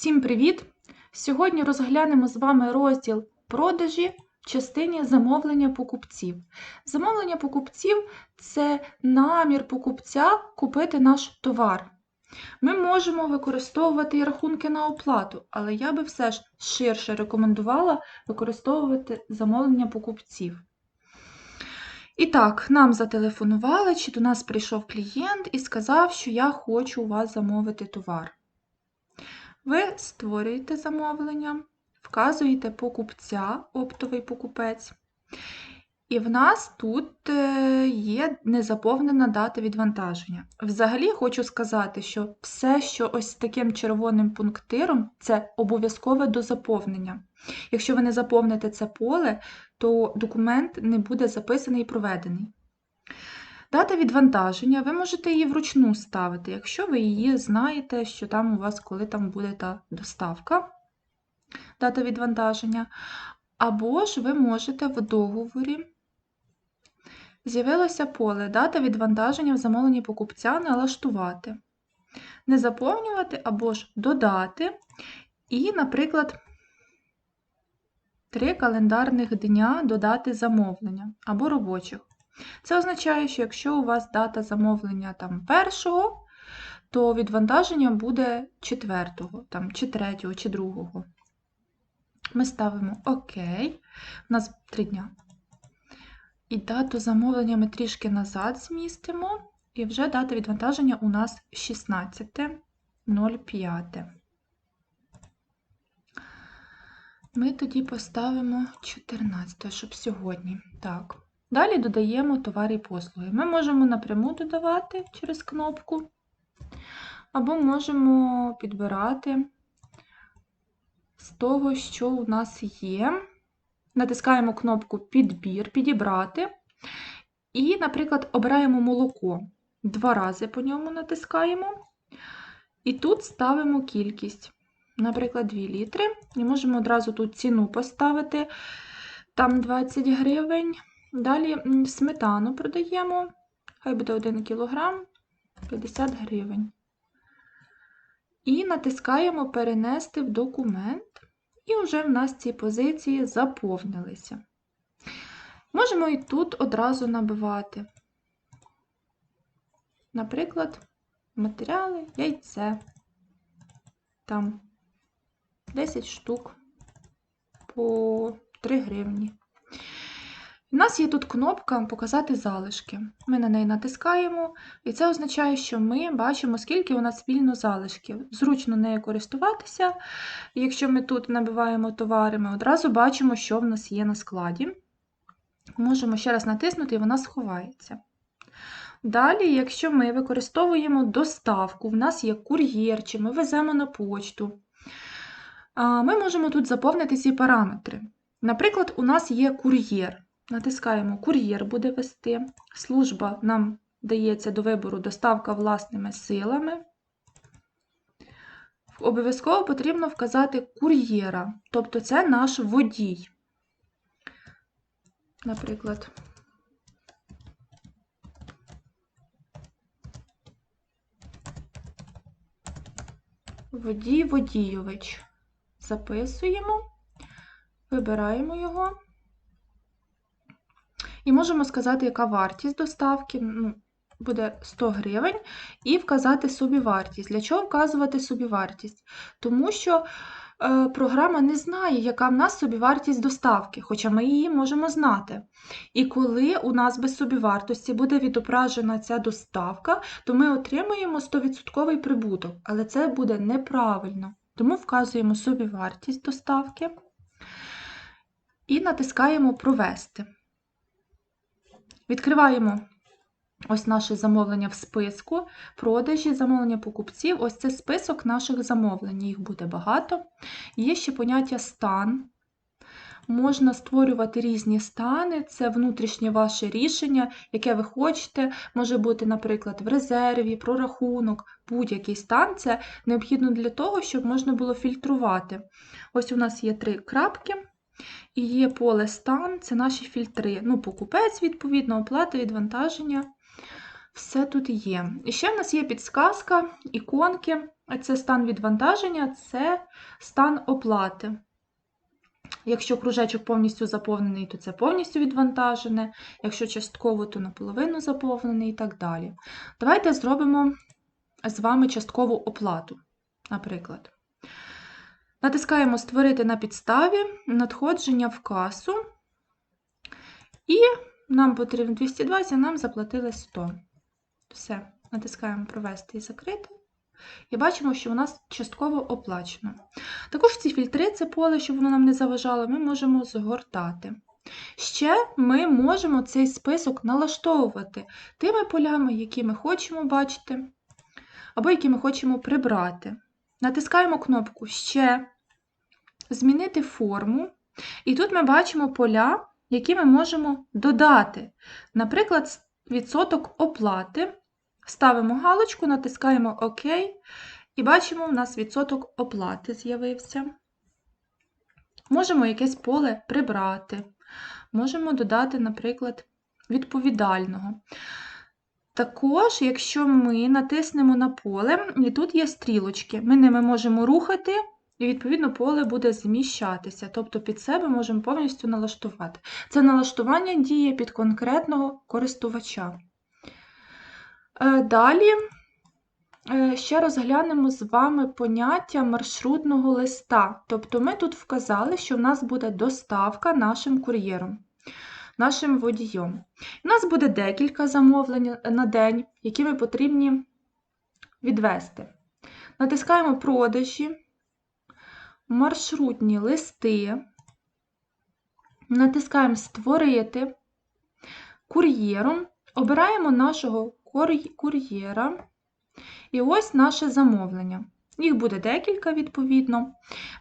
Всім привіт! Сьогодні розглянемо з вами розділ продажі в частині замовлення покупців. Замовлення покупців це намір покупця купити наш товар. Ми можемо використовувати і рахунки на оплату, але я би все ж ширше рекомендувала використовувати замовлення покупців. І так, нам зателефонували, чи до нас прийшов клієнт і сказав, що я хочу у вас замовити товар. Ви створюєте замовлення, вказуєте покупця, оптовий покупець. І в нас тут е, є незаповнена дата відвантаження. Взагалі хочу сказати, що все, що ось таким червоним пунктиром, це обов'язкове до заповнення. Якщо ви не заповните це поле, то документ не буде записаний і проведений. Дата відвантаження, ви можете її вручну ставити, якщо ви її знаєте, що там у вас, коли там буде та доставка, дата відвантаження. Або ж ви можете в договорі. З'явилося поле дата відвантаження в замовленні покупця налаштувати. Не заповнювати або ж додати. І, наприклад, три календарних дня додати замовлення або робочих. Це означає, що якщо у вас дата замовлення там першого, то відвантаження буде четвертого, там, чи третього, чи другого. Ми ставимо ОК. У нас три дня. І дату замовлення ми трішки назад змістимо. І вже дата відвантаження у нас 16.05. Ми тоді поставимо 14, щоб сьогодні. Так. Далі додаємо товари і послуги. Ми можемо напряму додавати через кнопку, або можемо підбирати з того, що у нас є. Натискаємо кнопку Підбір, підібрати. І, наприклад, обираємо молоко. Два рази по ньому натискаємо. І тут ставимо кількість. Наприклад, 2 літри. І можемо одразу тут ціну поставити. Там 20 гривень. Далі сметану продаємо, хай буде 1 кг 50 гривень. І натискаємо Перенести в документ, і вже в нас ці позиції заповнилися. Можемо і тут одразу набивати. Наприклад, матеріали, яйце, там 10 штук по 3 гривні. У нас є тут кнопка Показати залишки. Ми на неї натискаємо, і це означає, що ми бачимо, скільки у нас вільно залишків. Зручно нею користуватися. Якщо ми тут набиваємо товари, ми одразу бачимо, що в нас є на складі. Можемо ще раз натиснути, і вона сховається. Далі, якщо ми використовуємо доставку, в нас є кур'єр, чи ми веземо на почту, ми можемо тут заповнити ці параметри. Наприклад, у нас є кур'єр. Натискаємо Кур'єр буде вести. Служба нам дається до вибору доставка власними силами. Обов'язково потрібно вказати кур'єра, тобто це наш водій. Наприклад, водій водійович. Записуємо, вибираємо його. І можемо сказати, яка вартість доставки. Ну, Буде 100 гривень, і вказати собівартість. Для чого вказувати собівартість? Тому що е, програма не знає, яка в нас собівартість доставки, хоча ми її можемо знати. І коли у нас без собівартості буде відображена ця доставка, то ми отримуємо 100% прибуток, але це буде неправильно. Тому вказуємо собівартість доставки і натискаємо Провести. Відкриваємо ось наше замовлення в списку, продажі, замовлення покупців. Ось це список наших замовлень, їх буде багато. Є ще поняття стан. Можна створювати різні стани, це внутрішнє ваше рішення, яке ви хочете. Може бути, наприклад, в резерві, прорахунок, будь-який стан. Це необхідно для того, щоб можна було фільтрувати. Ось у нас є три крапки. І є поле стан, це наші фільтри. Ну, покупець, відповідно, оплата, відвантаження. Все тут є. І ще в нас є підсказка, іконки. Це стан відвантаження, це стан оплати. Якщо кружечок повністю заповнений, то це повністю відвантажене, якщо частково, то наполовину заповнений і так далі. Давайте зробимо з вами часткову оплату, наприклад. Натискаємо Створити на підставі, надходження в касу. І нам потрібно 220, а нам заплатили 100. Все, натискаємо Провести і закрити. І бачимо, що у нас частково оплачено. Також ці фільтри, це поле, щоб воно нам не заважало, ми можемо згортати. Ще ми можемо цей список налаштовувати тими полями, які ми хочемо бачити, або які ми хочемо прибрати. Натискаємо кнопку Ще, змінити форму. І тут ми бачимо поля, які ми можемо додати. Наприклад, відсоток оплати. Ставимо галочку, натискаємо ОК, і бачимо, у нас відсоток оплати з'явився. Можемо якесь поле прибрати. Можемо додати, наприклад, відповідального. Також, якщо ми натиснемо на поле, і тут є стрілочки, ми ними можемо рухати, і, відповідно, поле буде зміщатися. Тобто під себе можемо повністю налаштувати. Це налаштування діє під конкретного користувача. Е, далі е, ще розглянемо з вами поняття маршрутного листа. Тобто ми тут вказали, що в нас буде доставка нашим кур'єром, нашим водієм. У нас буде декілька замовлень на день, які ми потрібні відвести. Натискаємо продажі, маршрутні листи, натискаємо Створити кур'єром, обираємо нашого кур'єра. І ось наше замовлення. Їх буде декілька, відповідно.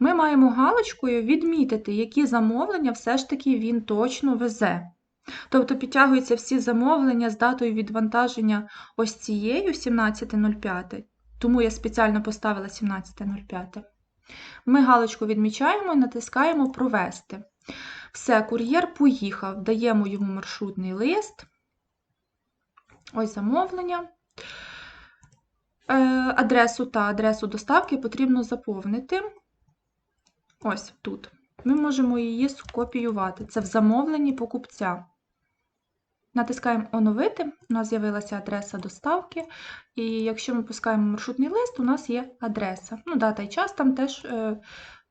Ми маємо галочкою відмітити, які замовлення все ж таки він точно везе. Тобто підтягуються всі замовлення з датою відвантаження ось цією 17.05. Тому я спеціально поставила 17.05. Ми галочку відмічаємо і натискаємо Провести. Все, кур'єр поїхав, даємо йому маршрутний лист. Ось замовлення. Е, адресу та адресу доставки потрібно заповнити. Ось тут. Ми можемо її скопіювати. Це в замовленні покупця. Натискаємо Оновити, у нас з'явилася адреса доставки. І якщо ми пускаємо маршрутний лист, у нас є адреса. Ну, дата і час там теж е,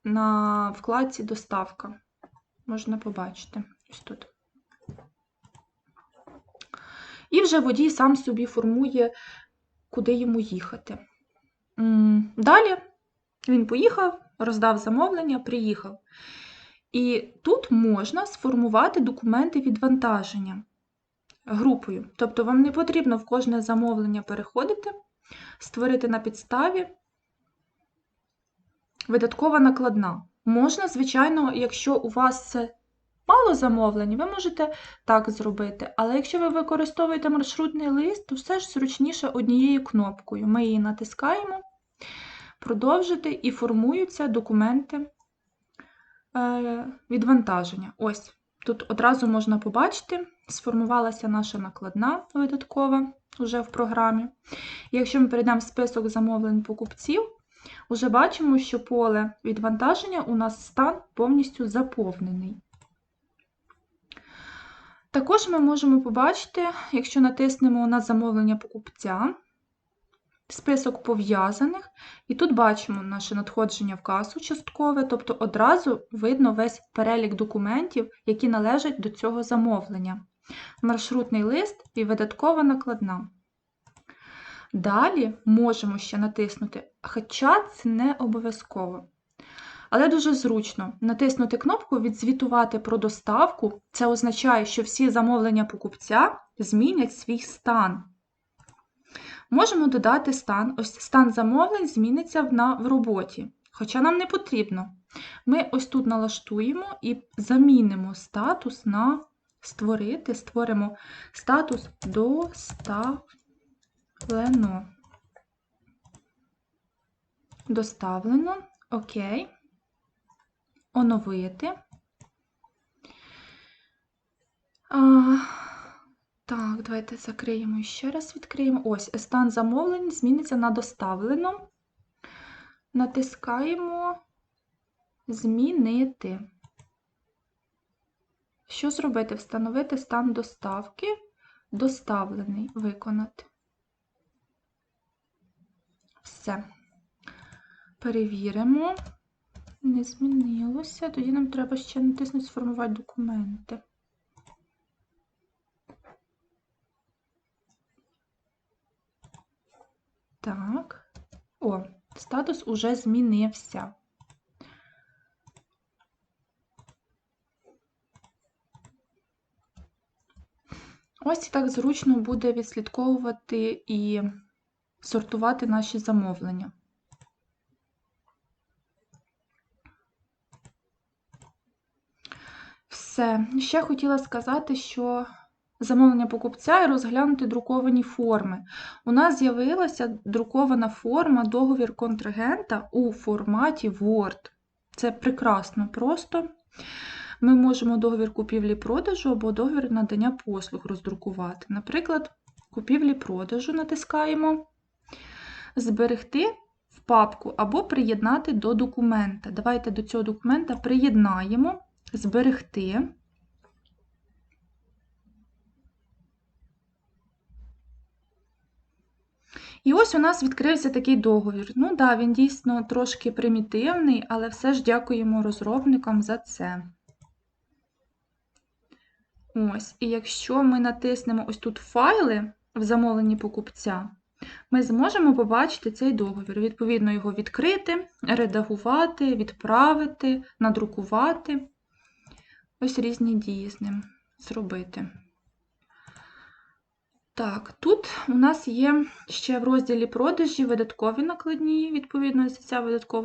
на вкладці доставка. Можна побачити ось тут. І вже водій сам собі формує, куди йому їхати. Далі він поїхав, роздав замовлення, приїхав. І тут можна сформувати документи відвантаження групою. Тобто вам не потрібно в кожне замовлення переходити, створити на підставі видаткова накладна. Можна, звичайно, якщо у вас це мало замовлень, ви можете так зробити. Але якщо ви використовуєте маршрутний лист, то все ж зручніше однією кнопкою. Ми її натискаємо, продовжити і формуються документи е, відвантаження. Ось, тут одразу можна побачити, сформувалася наша накладна видаткова вже в програмі. Якщо ми перейдемо в список замовлень покупців, вже бачимо, що поле відвантаження у нас стан повністю заповнений. Також ми можемо побачити, якщо натиснемо на замовлення покупця, список пов'язаних, і тут бачимо наше надходження в касу часткове, тобто одразу видно весь перелік документів, які належать до цього замовлення, маршрутний лист і видаткова накладна. Далі можемо ще натиснути, хоча це не обов'язково. Але дуже зручно натиснути кнопку Відзвітувати про доставку. Це означає, що всі замовлення покупця змінять свій стан. Можемо додати стан. Ось стан замовлень зміниться в, в роботі, хоча нам не потрібно. Ми ось тут налаштуємо і замінимо статус на створити, створимо статус доставлено. Доставлено. Окей оновити. А, Так, давайте закриємо ще раз відкриємо. Ось, стан замовлень зміниться на доставлено. натискаємо Змінити. Що зробити? Встановити стан доставки, доставлений, виконати. Все. Перевіримо. Не змінилося. Тоді нам треба ще натиснути Сформувати документи. Так. О, статус уже змінився. Ось так зручно буде відслідковувати і сортувати наші замовлення. Все. Ще хотіла сказати, що замовлення покупця і розглянути друковані форми. У нас з'явилася друкована форма договір контрагента у форматі Word. Це прекрасно просто. Ми можемо договір купівлі-продажу або договір надання послуг роздрукувати. Наприклад, купівлі-продажу натискаємо, зберегти в папку або приєднати до документа. Давайте до цього документа приєднаємо, зберегти. І ось у нас відкрився такий договір. Ну да, він дійсно трошки примітивний, але все ж дякуємо розробникам за це. Ось, і якщо ми натиснемо ось тут файли в замовленні покупця, ми зможемо побачити цей договір. Відповідно, його відкрити, редагувати, відправити, надрукувати. Ось різні дії з ним зробити. Так, тут у нас є ще в розділі продажі видаткові накладні, відповідно, ця видаткова